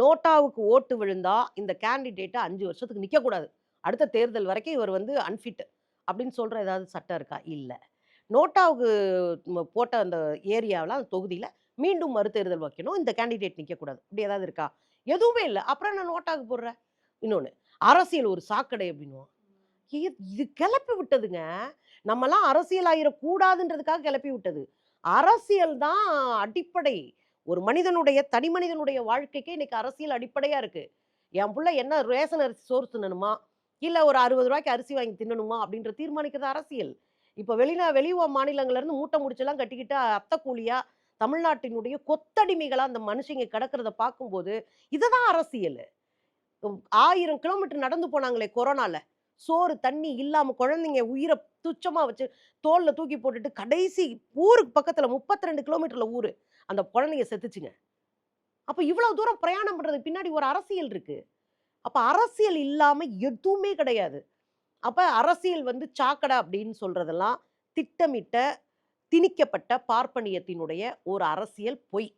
நோட்டாவுக்கு ஓட்டு விழுந்தா இந்த கேண்டிடேட்டை அஞ்சு வருஷத்துக்கு நிற்கக்கூடாது அடுத்த தேர்தல் வரைக்கும் இவர் வந்து அன்ஃபிட் அப்படின்னு சொல்கிற ஏதாவது சட்டம் இருக்கா? இல்லை. நோட்டாவுக்கு போட்ட அந்த ஏரியாவில் அந்த தொகுதியில் மீண்டும் மறுதேர்தல் வைக்கணும். இந்த கேண்டிடேட் நிற்கக்கூடாது இப்படி ஏதாவது இருக்கா? எதுவுமே இல்லை. அப்புறம் நான் நோட்டாவுக்கு போடுறேன் இன்னொன்று அரசியல் ஒரு சாக்கடை அப்படின்னுவோம் இது கிளப்பி விட்டதுங்க. நம்மலாம் அரசியல் ஆகிடக்கூடாதுன்றதுக்காக கிளப்பி விட்டது. அரசியல் தான் அடிப்படை. ஒரு மனிதனுடைய தனி மனிதனுடைய வாழ்க்கைக்கு இன்னைக்கு அரசியல் அடிப்படையாக இருக்குது என் பிள்ளை என்ன ரேஷன் அரிசி சோறு தின்னணுமா? இல்லை ஒரு அறுபது ரூபாய்க்கு அரிசி வாங்கி தின்னணுமா? அப்படின்ற தீர்மானிக்கிறது அரசியல். இப்போ வெளிநா வெளி மாநிலங்கள்லேருந்து மூட்டை முடிச்செல்லாம் கட்டிக்கிட்டு அத்தை கூலியாக தமிழ்நாட்டினுடைய கொத்தடிமைகளாக அந்த மனுஷங்க கிடக்கிறத பார்க்கும்போது இதுதான் அரசியல். ஆயிரம் கிலோமீட்டர் நடந்து போனாங்களே கொரோனாவில் சோறு தண்ணி இல்லாம குழந்தைங்க உயிரை துச்சமா வச்சு தோல்ல தூக்கி போட்டுட்டு கடைசி ஊருக்கு பக்கத்துல 32 ரெண்டு கிலோமீட்டர்ல ஊர். அந்த குழந்தைங்க செத்துச்சுங்க. அப்போ இவ்வளோ தூரம் பிரயாணம் பண்றதுக்கு பின்னாடி ஒரு அரசியல் இருக்கு. அப்ப அரசியல் இல்லாமல் எதுவுமே கிடையாது. அப்ப அரசியல் வந்து சாக்கடை அப்படின்னு சொல்றதெல்லாம் திட்டமிட்ட திணிக்கப்பட்ட பார்ப்பனியத்தினுடைய ஒரு அரசியல் பொய்.